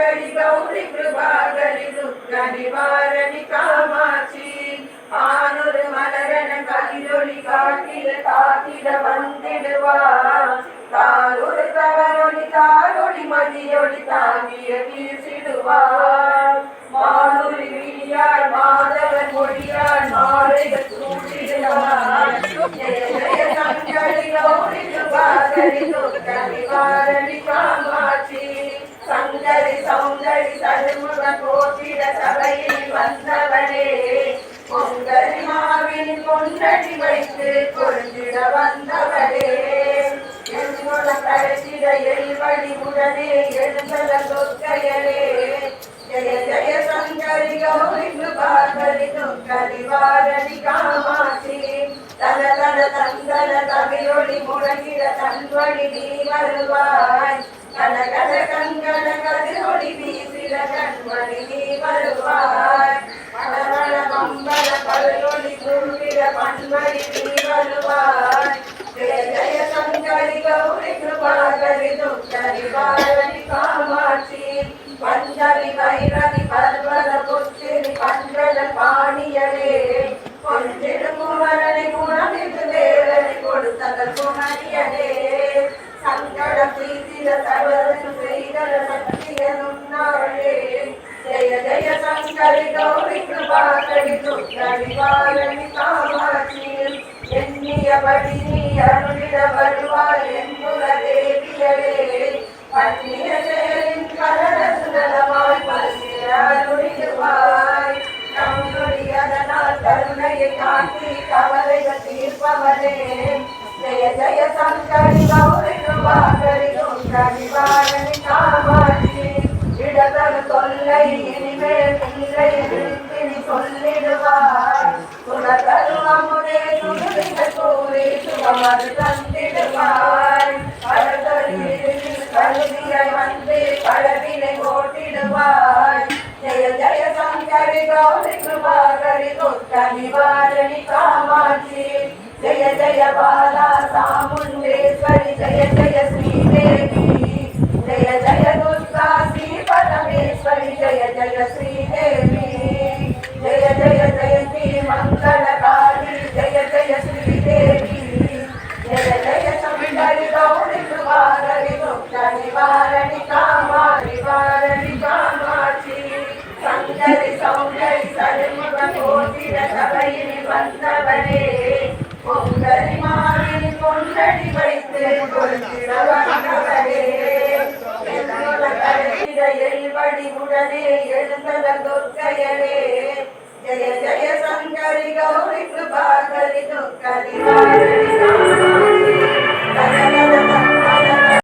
சங்கரி கௌரி கிருபாகரி துக்க நிவாரணி காமாட்சி. ஆனொரு மலரன கலிரொளி காட்டில காத்திட வந்திடுவார் தாரொரு தவறொளி தாரொளி மதியொளி தாங்கிய வீசிடுவார் மாலுரி விழியாய் மாதவன் மொழியாய் மாலைகள் சூடிடுவார். ஜெய சௌந்தரி சதுமுக சபையில் வந்தவனே பொங்கரி மாவின் வைத்து கொண்டிட வந்தவனே. என்னுட கடைசிட எல்வழி உடனே எழுந்தல சொற்கையலே. ஜெய ஜெய சங்கரி கௌரி கிருபாகரி துக்க நிவாரணி காமாட்சி முழங்கிட தன்வழி நீ வருவாய். கன கன கங்கன கதிரொளி வீசி கண்மணி நீ வருவாய் மலமல மம்பல பலொளி கும்பிட பண்மணி நீ வருவாய் ஜெய ஜெய சங்கரி கௌரி கிருபாகரி துக்க நிவாரணி காமாட்சி பஞ்சமி வைரவி பர்வத புத்திரி பஞ்சல பாணியலே கொஞ்சிடும் குமரனை குணமிகு வேலனை கொடுத்ததல் குமரியனே சங்கட பிரீதில துக்க நிவாரணி காமாட்சி எண்ணியபடி நீ அருளிட வருவாய் என்புல தேவியலே பன்னிய சேரின் சுடலமாய் அருளிடுவாய் கருணையை காட்டி கவலைகள் சங்கரி கௌரி கிருபாகரி துக்க நிவாரணி காமாட்சி தந்திடுவாய் பழதொழில் கருதியை வந்து பழவினை ஓட்டிடுவாய் ஜெய ஜெய சங்கரி கௌரி கிருபாகரி துக்க நிவாரணி காமாட்சி ஜெய ஜெய பாலா சாமுண்டேஸ்வரி ஜெய ஜெய ஸ்ரீதேவி ஜெய ஜெய துர்கா ஸ்ரீ பரமேஸ்வரி ஜெய ஜெய ஸ்ரீதேவி உடனே எழுந்தல துர்க்கையலே ஜெய ஜெய சங்கரி கௌரி கிருபாகரி துக்க